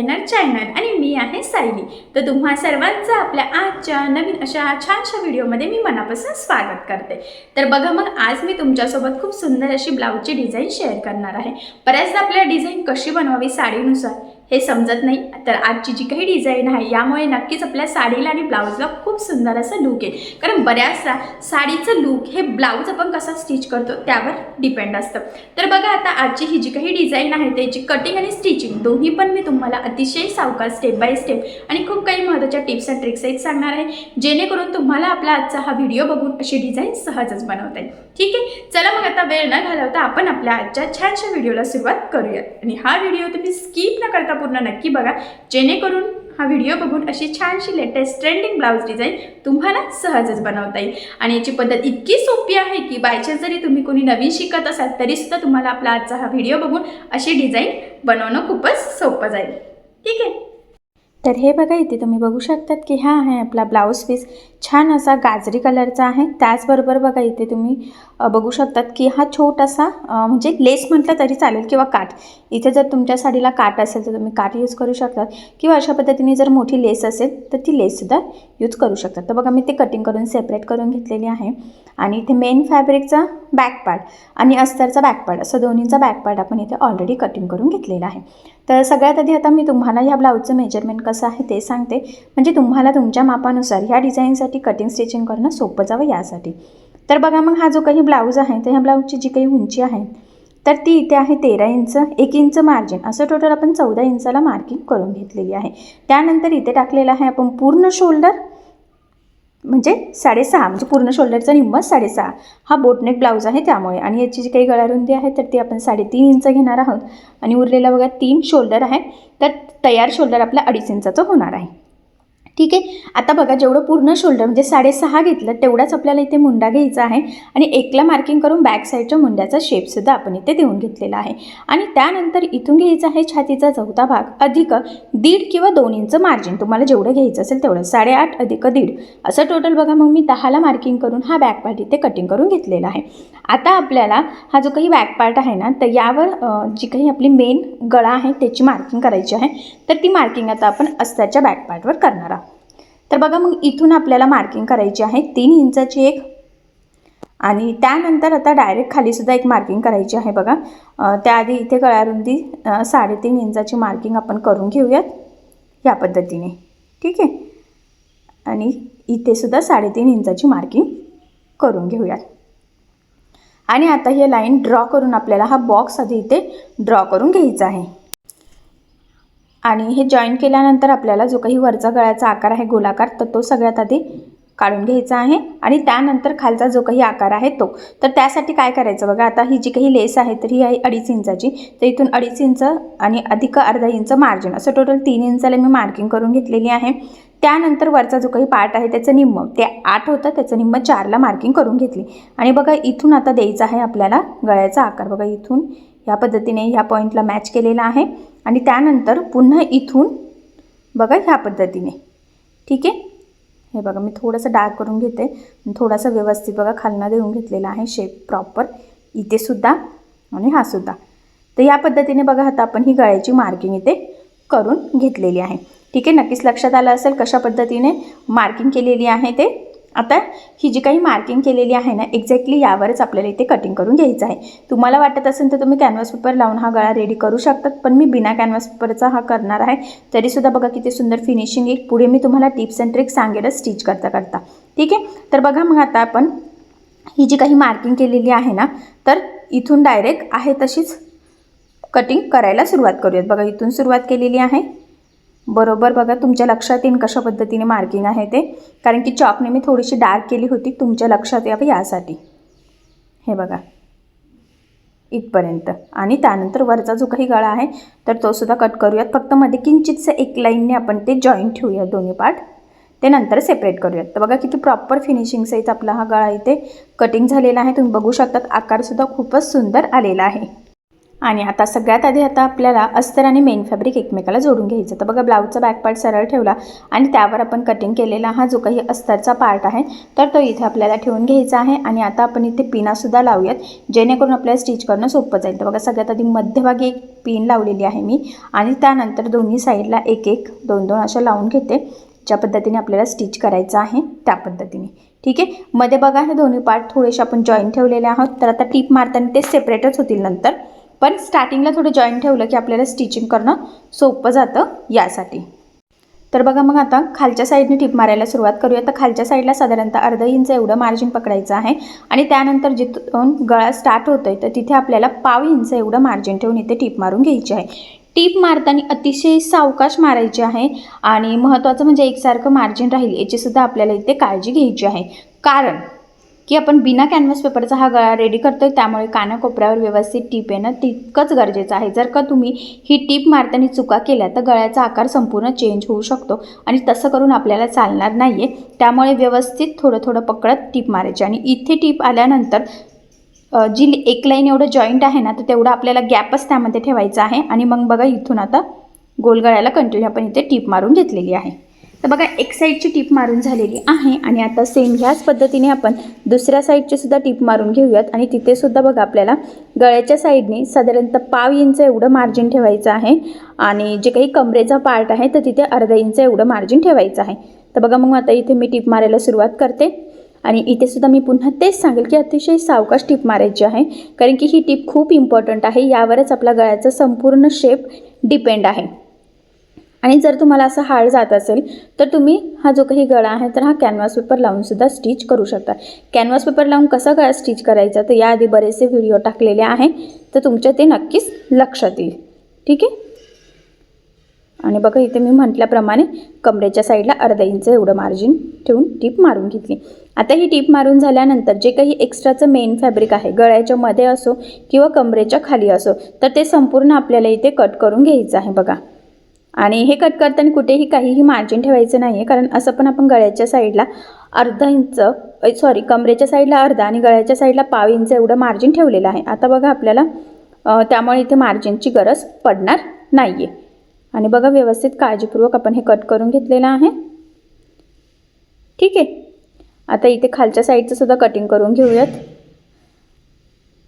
Designer channel आणि मी आहे सायली. तर तुम्हा सर्वांचं आपल्या आजच्या नवीन अशा छानशा व्हिडिओमध्ये मी मनापासून स्वागत करते. तर बघा मग आज मी तुमच्यासोबत खूप सुंदर अशी ब्लाऊजची डिझाईन शेअर करणार आहे. बऱ्याचदा आपल्या डिझाईन कशी बनवावी साडीनुसार हे समजत नाही. तर आजची जी काही डिझाईन आहे यामुळे नक्कीच आपल्या साडीला आणि ब्लाऊजला खूप सुंदर असं लूक येईल. कारण बऱ्याचदा साडीचं लूक हे ब्लाऊज आपण कसा स्टिच करतो त्यावर डिपेंड असतं. तर बघा आता आजची ही जी काही डिझाईन आहे त्याची कटिंग आणि स्टिचिंग दोन्ही पण मी तुम्हाला अतिशय सावकार स्टेप बाय स्टेप आणि खूप काही महत्त्वाच्या टिप्स अँड ट्रिक्स आहेत सांगणार आहे. जेणेकरून तुम्हाला आपला आजचा हा व्हिडिओ बघून अशी डिझाईन सहजच बनवता येईल. ठीक आहे? चला मग आता वेळ न घालवता आपण आपल्या आजच्या छानशा व्हिडिओला सुरुवात करूयात. आणि हा व्हिडिओ तुम्ही स्किप न करता पूर्ण नक्की बघा. जेणेकरून हा व्हिडिओ बघून अशी छानशी लेटेस्ट ट्रेंडिंग ब्लाऊज डिझाईन तुम्हाला सहजच बनवता येईल. आणि याची पद्धत इतकी सोपी आहे की बायचान्स जरी तुम्ही कोणी नवीन शिकत असाल तरीसुद्धा तुम्हाला आपला आजचा हा व्हिडिओ बघून अशी डिझाईन बनवणं खूपच सोपं जाईल. ठीक आहे? तर हे बघा इथे तुम्ही बघू शकतात की हा आहे आपला ब्लाऊज पीस छान असा गाजरी कलरचा आहे. त्याचबरोबर बघा इथे तुम्ही बघू शकतात की हा छोटासा म्हणजे लेस म्हटलं तरी चालेल किंवा काठ. इथे जर तुमच्या साडीला काठ असेल तर तुम्ही काठ यूज करू शकतात किंवा अशा पद्धतीने जर मोठी लेस असेल तर ती लेससुद्धा यूज करू शकतात. तर बघा मी ते कटिंग करून सेपरेट करून घेतलेली आहे. आणि इथे मेन फॅब्रिकचा बॅक पार्ट आणि अस्तरचा बॅक पार्ट असं दोन्हीचा बॅक पार्ट आपण इथे ऑलरेडी कटिंग करून घेतलेला आहे. तर सगळ्यात आधी आता मी तुम्हाला ह्या ब्लाऊजचं मेजरमेंट कसं आहे ते सांगते. म्हणजे तुम्हाला तुमच्या मापानुसार ह्या डिझाईनसाठी कटिंग स्टिचिंग करणं सोपं जावं यासाठी. तर बघा मग हा जो काही ब्लाऊज आहे तर ह्या ब्लाऊजची जी काही उंची आहे तर ती इथे आहे तेरा इंच एक इंच मार्जिन असं टोटल आपण चौदा इंचाला मार्किंग करून घेतलेली आहे. त्यानंतर इथे टाकलेलं आहे आपण पूर्ण शोल्डर म्हणजे साडेसहा म्हणजे पूर्ण शोल्डरचा निम्मच साडेसहा. हा बोटनेक ब्लाऊज आहे त्यामुळे. आणि याची जी काही गळारुंदी आहे तर ती आपण साडेतीन इंच घेणार आहोत. आणि उरलेला बघा तीन शोल्डर आहे. तर तयार शोल्डर आपला अडीच इंचाचं होणार आहे. ठीक आहे? आता बघा जेवढं पूर्ण शोल्डर म्हणजे साडेसहा घेतलं तेवढाच आपल्याला इथे मुंडा घ्यायचा आहे. आणि एकला मार्किंग करून बॅक साईडच्या मुंड्याचा शेपसुद्धा आपण इथे देऊन घेतलेला आहे. आणि त्यानंतर इथून घ्यायचा आहे छातीचा चौथा भाग. अधिक दीड किंवा दोन इंच मार्जिन तुम्हाला जेवढं घ्यायचं असेल तेवढं. साडेआठ अधिक दीड. असं टोटल बघा मग मी दहाला मार्किंग करून हा बॅक पार्ट इथे कटिंग करून घेतलेला आहे. आता आपल्याला हा जो काही बॅक पार्ट आहे ना तर यावर जी काही आपली मेन गळा आहे त्याची मार्किंग करायची आहे. तर ती मार्किंग आता आपण अस्ताच्या बॅक पार्टवर करणार आहोत. तर बघा मग इथून आपल्याला मार्किंग करायची आहे. तीन इंचाची एक. आणि त्यानंतर आता डायरेक्ट खालीसुद्धा एक मार्किंग करायची आहे बघा. त्याआधी इथे गळ्यारुंदी साडेतीन इंचाची मार्किंग आपण करून घेऊयात या पद्धतीने. ठीक आहे? आणि इथे सुद्धा साडेतीन इंचाची मार्किंग करून घेऊयात. आणि आता हे लाईन ड्रॉ करून आपल्याला हा बॉक्स आधी इथे ड्रॉ करून घ्यायचा आहे. आणि हे जॉईन केल्यानंतर आपल्याला जो काही वरचा गळ्याचा आकार आहे गोलाकार तर तो सगळ्यात आधी काढून घ्यायचा आहे. आणि त्यानंतर खालचा जो काही आकार आहे तो. तर त्यासाठी काय करायचं बघा आता ही जी काही लेस आहे तर ही आहे अडीच इंचाची. तर इथून अडीच इंच आणि अधिक अर्धा इंच मार्जिन असं टोटल तीन इंचाला मी मार्किंग करून घेतलेली आहे. त्यानंतर वरचा जो काही पार्ट आहे त्याचं निम्म. ते आठ होतं त्याचं निम्म चारला मार्किंग करून घेतली. आणि बघा इथून आता द्यायचा आहे आपल्याला गळ्याचा आकार. बघा इथून ह्या पद्धतीने ह्या पॉईंटला मॅच केलेला आहे. आणि त्यानंतर पुन्हा इथून बघा ह्या पद्धतीने. ठीक आहे? हे बघा मी थोडंसं डार्क करून घेते. थोडासा व्यवस्थित बघा खालना देऊन घेतलेला आहे शेप प्रॉपर इथे सुद्धा आणि हा सुद्धा. तर या पद्धतीने बघा आता आपण ही गळ्याची मार्किंग इथे करून घेतलेली आहे. ठीक आहे? नक्कीच लक्षात आलं असेल कशा पद्धतीने मार्किंग केलेली आहे ते. आता ही जी काही मार्किंग केलेली आहे ना एक्झॅक्टली यावरच आपल्याला इथे कटिंग करून घ्यायचं आहे. तुम्हाला वाटत असेल तर तुम्ही कॅनव्हास पेपर लावून हा गळा रेडी करू शकतात पण मी बिना कॅनव्हास पेपरचा हा करणार आहे. तरीसुद्धा बघा किती सुंदर फिनिशिंग येईल. पुढे मी तुम्हाला टिप्स अँड ट्रिक्स सांगेलच स्टिच करता करता. ठीक आहे? तर बघा मग आता आपण ही जी काही मार्किंग केलेली आहे ना तर इथून डायरेक्ट आहे तशीच कटिंग करायला सुरुवात करूयात. बघा इथून सुरुवात केलेली आहे. बरोबर बघा तुमच्या लक्षात येईन कशा पद्धतीने मार्किंग आहे ते. कारण की चॉकने मी थोडीशी डार्क केली होती तुमच्या लक्षात यावं यासाठी. हे बघा. इथपर्यंत. आणि त्यानंतर वरचा जो काही गळा आहे तर तो सुद्धा कट करूयात. फक्त मध्ये किंचितसं एक लाईनने आपण ते जॉईंट ठेवूयात दोन्ही पार्ट ते नंतर सेपरेट करूयात. तर बघा किती प्रॉपर फिनिशिंग सहित आपला हा गळा इथे कटिंग झालेला आहे. तुम्ही बघू शकतात आकारसुद्धा खूपच सुंदर आलेला आहे. आणि आता सगळ्यात आधी आता आपल्याला अस्तर आणि मेन फॅब्रिक एकमेकाला जोडून घ्यायचं. तर बघा ब्लाऊजचा बॅक पार्ट सरळ ठेवला आणि त्यावर आपण कटिंग केलेला हा जो काही अस्तरचा पार्ट आहे तर तो इथे आपल्याला ठेवून घ्यायचा आहे. आणि आता आपण इथे पिनासुद्धा लावूयात जेणेकरून आपल्याला स्टिच करणं सोपं जाईल. तर बघा सगळ्यात आधी मध्यभागी एक पिन लावलेली आहे मी आणि त्यानंतर दोन्ही साईडला एक एक दोन दोन अशा लावून घेते ज्या पद्धतीने आपल्याला स्टिच करायचं आहे त्या पद्धतीने. ठीक आहे? मध्ये बघा हे दोन्ही पार्ट थोडेसे आपण जॉईन ठेवलेले आहोत. तर आता टीप मारताना ते सेपरेटच होतील नंतर. पण स्टार्टिंगला थोडं जॉईन ठेवलं की आपल्याला स्टिचिंग करणं सोपं जातं यासाठी. तर बघा मग आता खालच्या साईडने टिप मारायला सुरुवात करूया. तर खालच्या साईडला साधारणतः अर्धा इंच एवढं मार्जिन पकडायचं आहे. आणि त्यानंतर जिथून गळा स्टार्ट होतोय तर तिथे आपल्याला पाव इंच एवढं मार्जिन ठेवून इथे टीप मारून घ्यायची आहे. टीप मारताना अतिशय सावकाश मारायची आहे आणि महत्त्वाचं म्हणजे एकसारखं मार्जिन राहील याचीसुद्धा आपल्याला इथे काळजी घ्यायची आहे. कारण की आपण बिना कॅनव्हास पेपरचा हा गळा रेडी करतो आहे त्यामुळे कानाकोपऱ्यावर व्यवस्थित टीप येणं तितकंच गरजेचं आहे. जर का तुम्ही ही टीप मारताना चुका केल्या तर गळ्याचा आकार संपूर्ण चेंज होऊ शकतो आणि तसं करून आपल्याला चालणार नाही आहे त्यामुळे व्यवस्थित थोडं थोडं पकडत टीप मारायची. आणि इथे टीप आल्यानंतर जी एक लाईन एवढं जॉईंट आहे ना तर तेवढं आपल्याला गॅपच त्यामध्ये ठेवायचा आहे. आणि मग बघा इथून आता गोलगळ्याला कंटिन्यू आपण इथे टीप मारून घेतलेली आहे. तर बघा एक साईडची टीप मारून झालेली आहे आणि आता सेम ह्याच पद्धतीने आपण दुसऱ्या साईडची सुद्धा टीप मारून घेऊयात. आणि तिथेसुद्धा बघा आपल्याला गळ्याच्या साईडने साधारणतः पाव इंच एवढं मार्जिन ठेवायचं आहे. आणि जे काही कमरेचा पार्ट आहे तर तिथे अर्धा इंच एवढं मार्जिन ठेवायचं आहे. तर बघा मग आता इथे मी टीप मारायला सुरुवात करते. आणि इथे सुद्धा मी पुन्हा तेच सांगेल की अतिशय सावकाश टीप मारायची आहे. कारण की ही टीप खूप इम्पॉर्टंट आहे. यावरच आपला गळ्याचा संपूर्ण शेप डिपेंड आहे. आणि जर तुम्हाला असं हाळ जात असेल तर तुम्ही हा जो काही गळा आहे तर हा कॅनव्हास पेपर लावून सुद्धा स्टिच करू शकता. कॅनव्हास पेपर लावून कसा गळा स्टिच करायचा तर याआधी बरेचसे व्हिडिओ टाकलेले आहे तर तुमच्या ते नक्कीच लक्षात येईल. ठीक आहे? आणि बघा इथे मी म्हटल्याप्रमाणे कमरेच्या साईडला अर्धा इंच एवढं मार्जिन ठेवून टीप मारून घेतली. आता ही टीप मारून झाल्यानंतर जे काही एक्स्ट्राचं मेन फॅब्रिक आहे गळ्याच्या मध्ये असो किंवा कमरेच्या खाली असो तर ते संपूर्ण आपल्याला इथे कट करून घ्यायचं आहे बघा. आणि हे कट करताना कुठेही काहीही मार्जिन ठेवायचं नाही आहे कारण असं पण आपण गळ्याच्या साईडला अर्धा इंच सॉरी कमरेच्या साईडला अर्धा आणि गळ्याच्या साईडला पाव इंच एवढं मार्जिन ठेवलेलं आहे. आता बघा आपल्याला त्यामुळे इथे मार्जिनची गरज पडणार नाही आहे आणि बघा व्यवस्थित काळजीपूर्वक आपण हे कट करून घेतलेलं आहे. ठीक आहे? आता इथे खालच्या साईडचं सुद्धा कटिंग करून घेऊयात.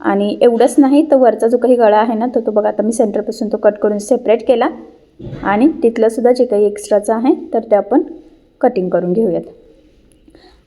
आणि एवढंच नाही तर वरचा जो काही गळा आहे ना तो तो बघा आता मी सेंटरपासून तो कट करून सेपरेट केला. आणि तिथलंसुद्धा जे काही एक्स्ट्राचं आहे तर ते आपण कटिंग करून घेऊयात.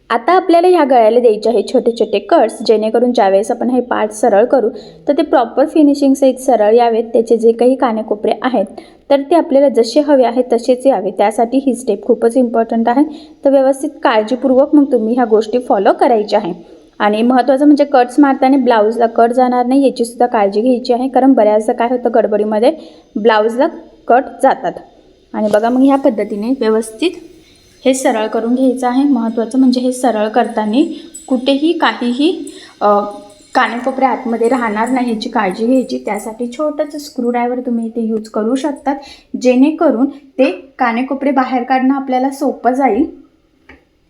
आता आपल्याला ह्या गळ्याला द्यायचे आहे छोटे छोटे कट्स जेणेकरून ज्यावेळेस आपण हे पार्ट सरळ करू तर ते प्रॉपर फिनिशिंग सहित सरळ यावेत. त्याचे जे काही कानेकोपरे आहेत तर ते आपल्याला जसे हवे आहेत तसेच यावे. त्यासाठी ही स्टेप खूपच इम्पॉर्टंट आहे. तर व्यवस्थित काळजीपूर्वक मग तुम्ही ह्या गोष्टी फॉलो करायच्या आहे. आणि महत्त्वाचं म्हणजे कट्स मारताना ब्लाऊजला कट जाणार नाही याचीसुद्धा काळजी घ्यायची आहे. कारण बऱ्याचदा काय होतं गडबडीमध्ये ब्लाऊजला कट जातात. आणि बघा मग ह्या पद्धतीने व्यवस्थित हे सरळ करून घ्यायचं आहे. महत्त्वाचं म्हणजे हे सरळ करताना कुठेही काहीही कानेकोपऱ्या आतमध्ये राहणार नाही याची काळजी घ्यायची. त्यासाठी छोटंसं स्क्रूड्रायव्हर तुम्ही इथे यूज करू शकतात. जेणेकरून ते कानेकोपरे बाहेर काढणं आपल्याला सोपं जाईल.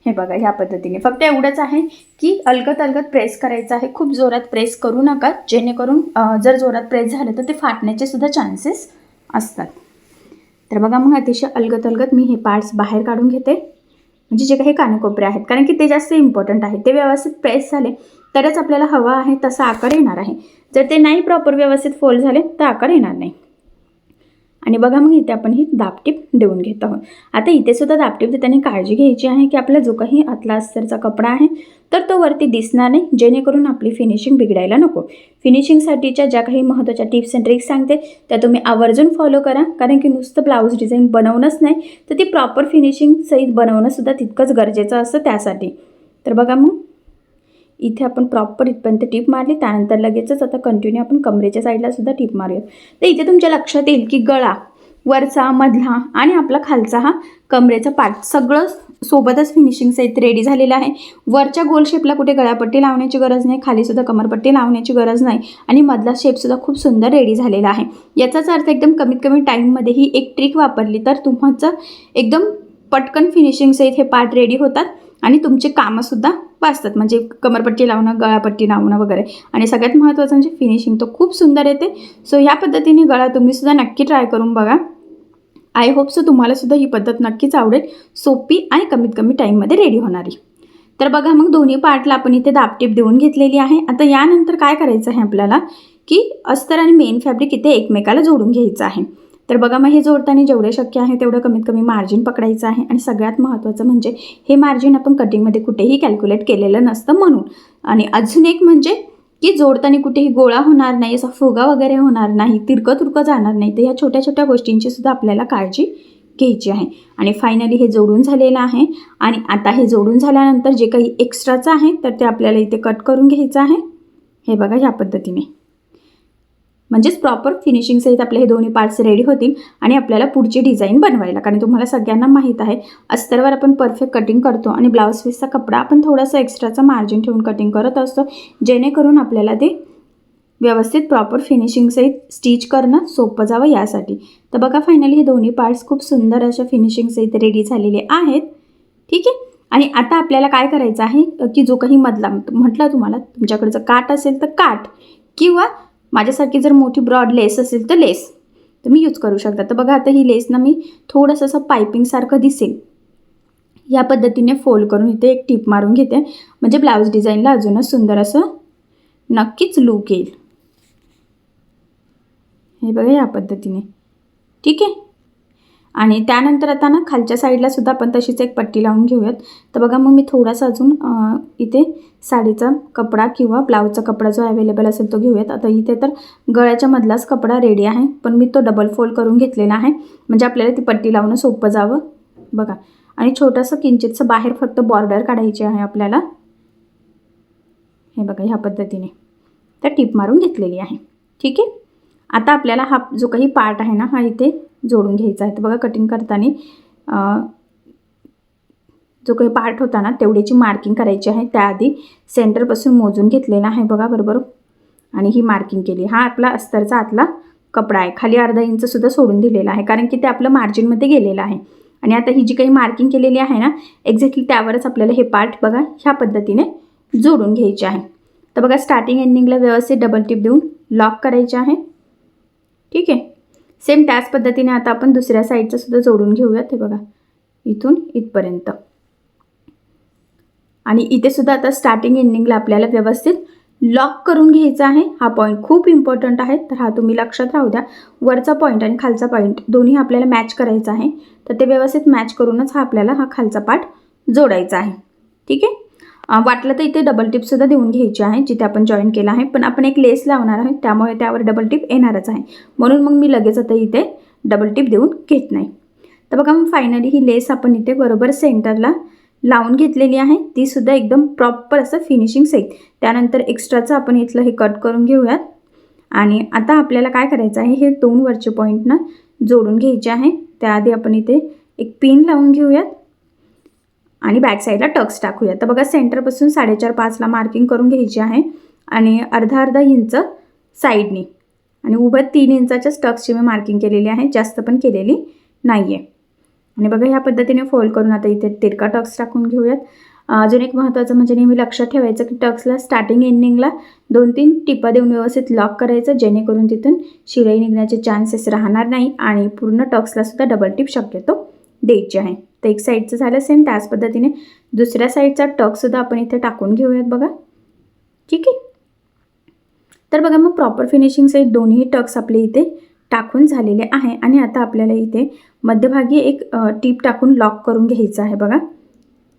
हे बघा ह्या पद्धतीने. फक्त एवढंच आहे की अलगत अलगत प्रेस करायचं आहे. खूप जोरात प्रेस करू नका. जेणेकरून जर जोरात प्रेस झालं तर ते फाटण्याचे सुद्धा चान्सेस असतात. तर बघा मग अतिशय अलगत अलगत मी हे पार्ट्स बाहेर काढून घेते. म्हणजे जे काही कानेकोपरे आहेत कारण की ते जास्त इम्पॉर्टंट आहे ते व्यवस्थित प्रेस झाले तरच आपल्याला हवा आहे तसा आकार येणार आहे. जर ते नाही प्रॉपर व्यवस्थित फोल्ड झाले तर आकार येणार नाही. आणि बघा मग इथे आपण ही दापटीप देऊन घेत आहोत. आता इथे सुद्धा दापटीप देताना काळजी घ्यायची आहे की आपला जो काही आतला अस्तरचा कपडा आहे तर तो वरती दिसणार नाही जेणेकरून आपली फिनिशिंग बिघडायला नको. फिनिशिंगसाठीच्या ज्या काही महत्त्वाच्या टिप्स अँड ट्रिक्स सांगते त्या तुम्ही आवर्जून फॉलो करा कारण की नुसतं ब्लाऊज डिझाईन बनवणंच नाही तर ती प्रॉपर फिनिशिंग सहित बनवणंसुद्धा तितकंच गरजेचं असतं त्यासाठी. तर बघा मग इथे आपण प्रॉपर इथपर्यंत टीप मारली. त्यानंतर लगेचच आता कंटिन्यू आपण कमरेच्या साईडला सुद्धा टीप मारूया. तर इथे तुमच्या लक्षात येईल की गळा वरचा मधला आणि आपला खालचा हा कमरेचा पार्ट सगळं सोबतच फिनिशिंग सहित रेडी झालेलं आहे. वरच्या गोल शेपला कुठे गळापट्टी लावण्याची गरज नाही खालीसुद्धा कमरपट्टी लावण्याची गरज नाही आणि मधला शेपसुद्धा खूप सुंदर रेडी झालेला आहे. याचाच अर्थ एकदम कमीत कमी टाईममध्ये ही एक ट्रिक वापरली तर तुमचं एकदम पटकन फिनिशिंग सहित हे पार्ट रेडी होतात आणि तुमचे कामंसुद्धा वाचतात म्हणजे कमरपट्टी लावणं गळापट्टी लावणं वगैरे. आणि सगळ्यात महत्त्वाचं म्हणजे फिनिशिंग तर खूप सुंदर येते. सो ह्या पद्धतीने गळा तुम्हीसुद्धा नक्की ट्राय करून बघा. आय होप सो तुम्हालासुद्धा ही पद्धत नक्कीच आवडेल. सोपी आणि कमीत कमी टाईममध्ये रेडी होणारी. तर बघा मग दोन्ही पार्टला आपण इथे दापटीप देऊन घेतलेली आहे. आता यानंतर काय करायचं आहे आपल्याला? की अस्तर आणि मेन फॅब्रिक इथे एकमेकाला जोडून घ्यायचं आहे. तर बघा मग हे जोडताना जेवढे शक्य आहे तेवढं कमीत कमी मार्जिन पकडायचं आहे. आणि सगळ्यात महत्त्वाचं म्हणजे हे मार्जिन आपण कटिंगमध्ये कुठेही कॅल्क्युलेट केलेलं नसतं म्हणून. आणि अजून एक म्हणजे की जोडताना कुठेही गोळा होणार नाही असा फुगा वगैरे होणार नाही तिरकं तुरकं जाणार नाही. तर ह्या छोट्या छोट्या गोष्टींची सुद्धा आपल्याला काळजी घ्यायची आहे. आणि फायनली हे जोडून झालेलं आहे. आणि आता हे जोडून झाल्यानंतर जे काही एक्स्ट्राचं आहे तर ते आपल्याला इथे कट करून घ्यायचं आहे. हे बघा ह्या पद्धतीने. म्हणजेच प्रॉपर फिनिशिंग सहित आपले हे दोन्ही पार्ट्स रेडी होतील आणि आपल्याला पुढची डिझाईन बनवायला. कारण तुम्हाला सगळ्यांना माहीत आहे अस्तरवर आपण परफेक्ट कटिंग करतो आणि ब्लाऊज पीसचा कपडा आपण थोडासा एक्स्ट्राचा मार्जिन ठेवून कटिंग करत असतो जेणेकरून आपल्याला ते व्यवस्थित प्रॉपर फिनिशिंग सहित स्टिच करणं सोपं जावं यासाठी. तर बघा फायनली हे दोन्ही पार्ट्स खूप सुंदर अशा फिनिशिंग सहित रेडी झालेले आहेत. ठीक आहे? आणि आता आपल्याला काय करायचं आहे की जो काही मधला म्हटलं तुम्हाला तुमच्याकडचं काठ असेल तर काठ किंवा माझ्यासारखी जर मोठी ब्रॉड लेस असेल तर लेस तुम्ही यूज करू शकता. तर बघा आता ही लेस ना मी थोडंसं असं पायपिंगसारखं दिसेल. या पद्धतीने फोल्ड करून इथे एक टीप मारून घेते. म्हणजे ब्लाऊज डिझाईनला अजूनच सुंदर असं नक्कीच लूक येईल. हे बघा या पद्धतीने. ठीक आहे? आणि त्यानंतर आता ना खालच्या साईडला सुद्धा आपण तशीच एक पट्टी लावून घेऊयात. तर बघा मग मी थोडासा अजून इथे साडीचा कपडा किंवा ब्लाऊजचा कपडा जो अवेलेबल असेल तो घेऊयात. आता इथे तर गळ्याच्या मधलाच कपडा रेडी आहे पण मी तो डबल फोल्ड करून घेतलेला आहे. म्हणजे आपल्याला ती पट्टी लावणं सोपं जावं. बघा. आणि छोटंसं किंचितचं बाहेर फक्त बॉर्डर काढायची आहे आपल्याला. हे बघा ह्या पद्धतीने. तर टीप मारून घेतलेली आहे. ठीक आहे? आता आपल्याला हा जो काही पार्ट आहे ना हा इथे जोडून घ्यायचा आहे. तर बघा कटिंग करताना जो काही पार्ट होता ना तेवढीची मार्किंग करायची आहे. त्याआधी सेंटरपासून मोजून घेतलेला आहे बघा बरोबर? आणि ही मार्किंग केली. हा आपला अस्तरचा आतला कपडा आहे. खाली अर्धा इंचसुद्धा सोडून दिलेला आहे. कारण की ते आपलं मार्जिनमध्ये गेलेलं आहे. आणि आता ही जी काही मार्किंग केलेली आहे ना एक्झॅक्टली त्यावरच आपल्याला हे पार्ट बघा ह्या पद्धतीने जोडून घ्यायचे आहे. तर बघा स्टार्टिंग एंडिंगला व्यवस्थित डबल टिप देऊन लॉक करायचे आहे. ठीक आहे? सेम त्याच पद्धतीने आता आपण दुसऱ्या साईडचं सुद्धा जोडून घेऊयात. हे बघा. इथून इथपर्यंत. आणि इथे सुद्धा आता स्टार्टिंग एंडिंगला आपल्याला व्यवस्थित लॉक करून घ्यायचा आहे. हा पॉईंट खूप इम्पॉर्टंट आहे. तर हा तुम्ही लक्षात राहू द्या. वरचा पॉईंट आणि खालचा पॉईंट दोन्ही आपल्याला मॅच करायचा आहे. तर ते व्यवस्थित मॅच करूनच हा आपल्याला हा खालचा पार्ट जोडायचा आहे. ठीक आहे? वाटलं तर इथे डबल टिपसुद्धा देऊन घ्यायची आहे जिथे आपण जॉईन केला आहे. पण आपण एक लेस लावणार आहे त्यामुळे त्यावर डबल टिप येणारच आहे. म्हणून मग मी लगेच आता इथे डबल टिप देऊन घेत नाही. तर बघा मग फायनली ही लेस आपण इथे बरोबर सेंटरला लावून घेतलेली आहे. तीसुद्धा एकदम प्रॉपर असं फिनिशिंग सहित त्यानंतर एक्स्ट्राचं आपण इथलं हे कट करून घेऊयात. आणि आता आपल्याला काय करायचं आहे हे दोन वरचे पॉईंटनं जोडून घ्यायचे आहे. त्याआधी आपण इथे एक पिन लावून घेऊयात. आणि बॅक साईडला टक्स टाकूया तर बघा सेंटरपासून साडेचार पाचला मार्किंग करून घ्यायची आहे. आणि अर्धा अर्धा इंच साईडनी आणि उभं तीन इंचाच्याच टक्सची मी मार्किंग केलेली आहे. जास्त पण केलेली नाही आहे आणि बघा ह्या पद्धतीने फोल्ड करून आता इथे तिरका टक्स टाकून घेऊयात. अजून एक महत्त्वाचं म्हणजे नेहमी लक्षात ठेवायचं की टक्सला स्टार्टिंग एंडिंगला दोन तीन टिपा देऊन व्यवस्थित लॉक करायचं जेणेकरून तिथून शिलाई निघण्याचे चान्सेस राहणार नाही आणि पूर्ण टक्सलासुद्धा डबल टिप शक्यतो द्यायची आहे. तर एक साईडचं झालं सेम त्याच पद्धतीने दुसऱ्या साईडचा टकसुद्धा आपण इथे टाकून घेऊयात बघा. ठीक आहे? तर बघा मग प्रॉपर फिनिशिंग दोन्ही टक्स आपले इथे टाकून झालेले आहे आणि आता आपल्याला इथे मध्यभागी एक टीप टाकून लॉक करून घ्यायचं आहे बघा.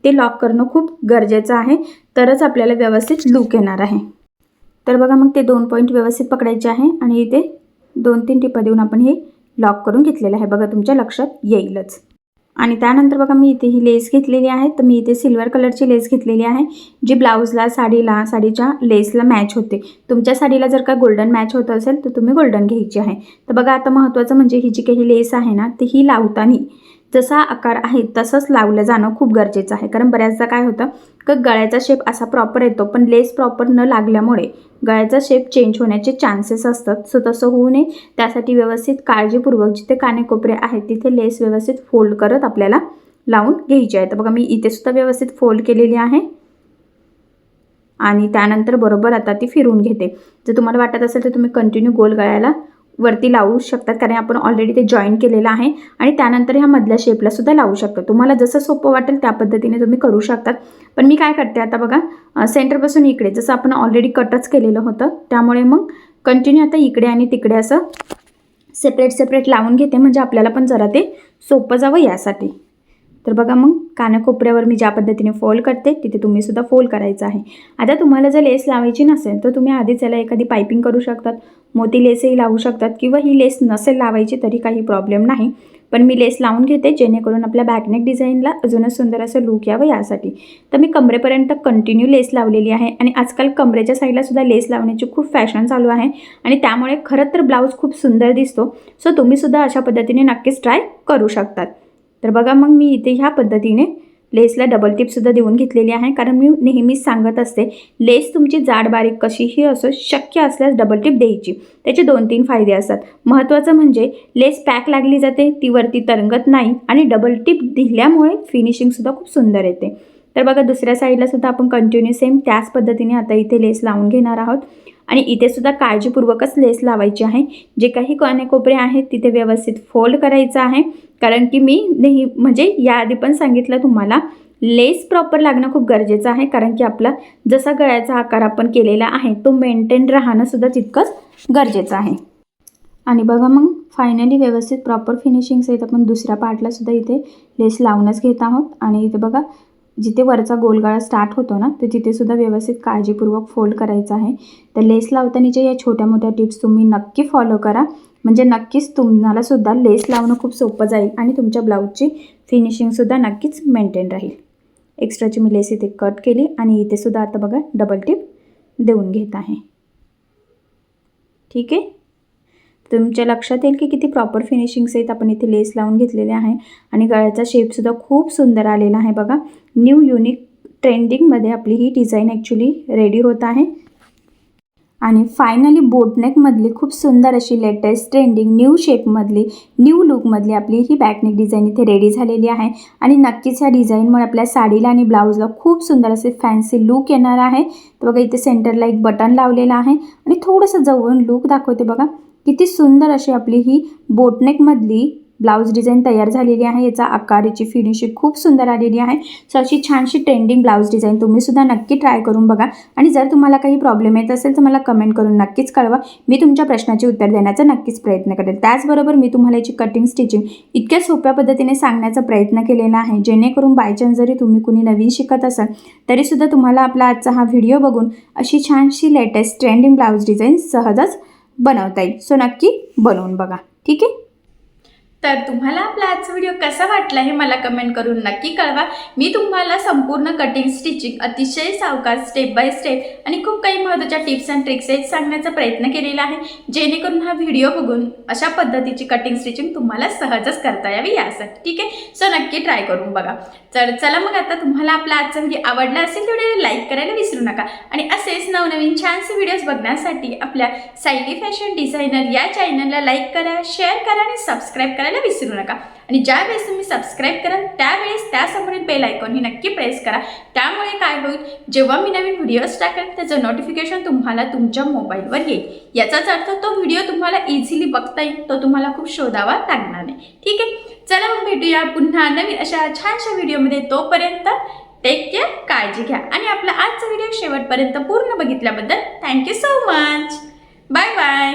ते लॉक करणं खूप गरजेचं आहे तरच आपल्याला व्यवस्थित लूक येणार आहे. तर बघा मग ते दोन पॉईंट व्यवस्थित पकडायचे आहे आणि इथे दोन तीन टिपा देऊन आपण हे लॉक करून घेतलेलं आहे. बघा तुमच्या लक्षात येईलच. आणि त्यानंतर बघा मी इथे ही लेस घेतलेली आहे. तर मी इथे सिल्वर कलरची लेस घेतलेली आहे जी ब्लाऊजला साडीला साडीच्या लेसला मॅच होते. तुमच्या साडीला जर का गोल्डन मॅच होत असेल तर तुम्ही गोल्डन घ्यायची आहे. तर बघा आता महत्त्वाचं म्हणजे ही जी काही लेस आहे ना ती ही लावताना जसा आकार आहे तसंच लावलं जाणं खूप गरजेचं आहे. कारण बऱ्याचदा काय होतं का गळ्याचा शेप असा प्रॉपर येतो पण लेस प्रॉपर न लागल्यामुळे गळ्याचा शेप चेंज होण्याचे चान्सेस असतात. सो तसं होऊ नये. त्यासाठी व्यवस्थित काळजीपूर्वक जिथे कानेकोपरे आहेत तिथे लेस व्यवस्थित फोल्ड करत आपल्याला लावून घ्यायची आहे. तर बघा मी इथे सुद्धा व्यवस्थित फोल्ड केलेली आहे. आणि त्यानंतर बरोबर आता ती फिरून घेते. जर तुम्हाला वाटत असेल तर तुम्ही कंटिन्यू गोल गळ्याला वरती लावू शकतात कारण आपण ऑलरेडी ते जॉईन केलेलं आहे आणि त्यानंतर ह्या मधल्या शेपला सुद्धा लावू शकतो. तुम्हाला जसं सोपं वाटेल त्या पद्धतीने तुम्ही करू शकतात. पण मी काय करते आता बघा सेंटरपासून इकडे जसं आपण ऑलरेडी कटच केलेलं होतं त्यामुळे मग कंटिन्यू आता इकडे आणि तिकडे असं सेपरेट सेपरेट लावून घेते म्हणजे आपल्याला पण जरा ते सोपं जावं यासाठी. तर बघा मग कानाकोपऱ्यावर मी ज्या पद्धतीने फोल्ड करते तिथे तुम्ही सुद्धा फोल्ड करायचं आहे. आता तुम्हाला जर लेस लावायची नसेल तर तुम्ही आधीच याला एखादी पायपिंग करू शकतात. मोती लेसही लावू शकतात किंवा ही लेस नसेल लावायची तरी काही प्रॉब्लेम नाही. पण मी लेस लावून घेते जेणेकरून आपल्या बॅकनेक डिझाईनला अजूनच सुंदर असं लुक यावं यासाठी. तर मी कमरेपर्यंत कंटिन्यू लेस लावलेली आहे आणि आजकाल कमरेच्या साईडला सुद्धा लेस लावण्याची खूप फॅशन चालू आहे आणि त्यामुळे खरं तर ब्लाऊज खूप सुंदर दिसतो. सो तुम्हीसुद्धा अशा पद्धतीने नक्कीच ट्राय करू शकतात. तर बघा मग मी इथे ह्या पद्धतीने लेसला डबल टिपसुद्धा देऊन घेतलेली आहे. कारण मी नेहमीच सांगत असते लेस तुमची जाड बारीक कशीही असो शक्य असल्यास डबल टिप द्यायची. त्याचे दोन तीन फायदे असतात. महत्त्वाचं म्हणजे लेस पॅक लागली जाते ती वरती तरंगत नाही आणि डबल टिप दिल्यामुळे फिनिशिंगसुद्धा खूप सुंदर येते. तर बघा दुसऱ्या साईडला सुद्धा आपण कंटिन्यू सेम त्याच पद्धतीने आता इथे लेस लावून घेणार आहोत. आणि इथे सुद्धा काळजीपूर्वकच लेस लावायची आहे. जे काही कोपरे आहेत तिथे व्यवस्थित फोल्ड करायचं आहे. कारण की मी नेही म्हणजे याआधी पण सांगितलं तुम्हाला लेस प्रॉपर लागणं खूप गरजेचं आहे. कारण की आपला जसा गळ्याचा आकार आपण केलेला आहे तो मेंटेन राहणंसुद्धा तितकंच गरजेचं आहे. आणि बघा मग फायनली व्यवस्थित प्रॉपर फिनिशिंग सहित आपण दुसऱ्या पार्टला सुद्धा इथे लेस लावूनच घेत आहोत. आणि इथे बघा जिथे वरचा गोलगाळा स्टार्ट होतो ना तर तिथेसुद्धा व्यवस्थित काळजीपूर्वक फोल्ड करायचा आहे. तर लेस लावतानाच्या या छोट्या मोठ्या टिप्स तुम्ही नक्की फॉलो करा. म्हणजे नक्कीच तुम्हालासुद्धा लेस लावणं खूप सोपं जाईल आणि तुमच्या ब्लाऊजची फिनिशिंगसुद्धा नक्कीच मेंटेन राहील. एक्स्ट्राची मी लेस इथे कट केली आणि इथे सुद्धा आता बघा डबल टिप देऊन घेत आहे. ठीक आहे? तुमच्या लक्षात येईल की किती प्रॉपर फिनिशिंग सहित आपण इथे लेस लावून घेतलेले आहे. आणि गळ्याचा शेपसुद्धा खूप सुंदर आलेला आहे बघा. न्यू युनिक ट्रेंडिंगमध्ये आपली ही डिझाईन ॲक्च्युली रेडी होत आहे. आणि फायनली बोटनेकमधली खूप सुंदर अशी लेटेस्ट ट्रेंडिंग न्यू शेपमधली न्यू लुकमधली आपली ही बॅकनेक डिझाईन इथे रेडी झालेली आहे. आणि नक्कीच ह्या डिझाईनमुळे आपल्या साडीला आणि ब्लाऊजला खूप सुंदर असे फॅन्सी लुक येणार आहे. तर बघा इथे सेंटरला एक बटन लावलेलं आहे. आणि थोडंसं जवळून लुक दाखवते बघा. किती सुंदर अशी आपली ही बोटनेकमधली ब्लाऊज डिझाईन तयार झालेली आहे. याचा आकार याची फिनिशिंग खूप सुंदर आलेली आहे. सो अशी छानशी ट्रेंडिंग ब्लाऊज डिझाईन तुम्हीसुद्धा नक्की ट्राय करून बघा. आणि जर तुम्हाला काही प्रॉब्लेम येत असेल तर मला कमेंट करून नक्कीच कळवा. मी तुमच्या प्रश्नाचे उत्तर देण्याचा नक्कीच प्रयत्न करेल. त्याचबरोबर मी तुम्हाला याची कटिंग स्टिचिंग इतक्या सोप्या पद्धतीने सांगण्याचा प्रयत्न केलेला आहे. जेणेकरून बायचान्स जरी तुम्ही कुणी नवीन शिकत असाल तरीसुद्धा तुम्हाला आपला आजचा हा व्हिडिओ बघून अशी छानशी लेटेस्ट ट्रेंडिंग ब्लाऊज डिझाईन सहजच बनवता येईल. सो नक्की बनवून बघा. ठीक आहे? तर तुम्हाला आपला आजचा व्हिडिओ कसा वाटला हे मला कमेंट करून नक्की कळवा. मी तुम्हाला संपूर्ण कटिंग स्टिचिंग अतिशय सावकाश स्टेप बाय स्टेप आणि खूप काही महत्त्वाच्या टिप्स अँड ट्रिक्स आहेत सांगण्याचा प्रयत्न केलेला आहे. जेणेकरून हा व्हिडिओ बघून अशा पद्धतीची कटिंग स्टिचिंग तुम्हाला सहजच करता यावी यासाठी ठीक आहे? सो नक्की ट्राय करून बघा. तर चला मग आता तुम्हाला आपला आजचा व्हिडिओ आवडला असेल तेवढे लाईक करायला विसरू नका. आणि असेच नवनवीन छानसे व्हिडिओज बघण्यासाठी आपल्या सायली फॅशन डिझायनर या चॅनलला लाईक करा शेअर करा आणि सबस्क्राईब करायला विसरू नका. आणि ज्यावेळेस तुम्ही सबस्क्राईब कराल त्यावेळेस त्यासमोरील बेल आयकॉन ही नक्की प्रेस करा. त्यामुळे काय होईल? जेव्हा मी नवीन व्हिडिओज टाकेल त्याचं नोटिफिकेशन तुम्हाला तुमच्या मोबाईलवर येईल. याचाच अर्थ तो व्हिडिओ तुम्हाला इझिली बघता येईल. तो तुम्हाला खूप शोधावा लागणार नाही. ठीक आहे? चला मग भेटूया पुन्हा नवीन अशा छानशा व्हिडिओमध्ये तोपर्यंत टेक केअर काळजी घ्या. आणि आपला आजचा व्हिडिओ शेवटपर्यंत पूर्ण बघितल्याबद्दल thank you so much bye bye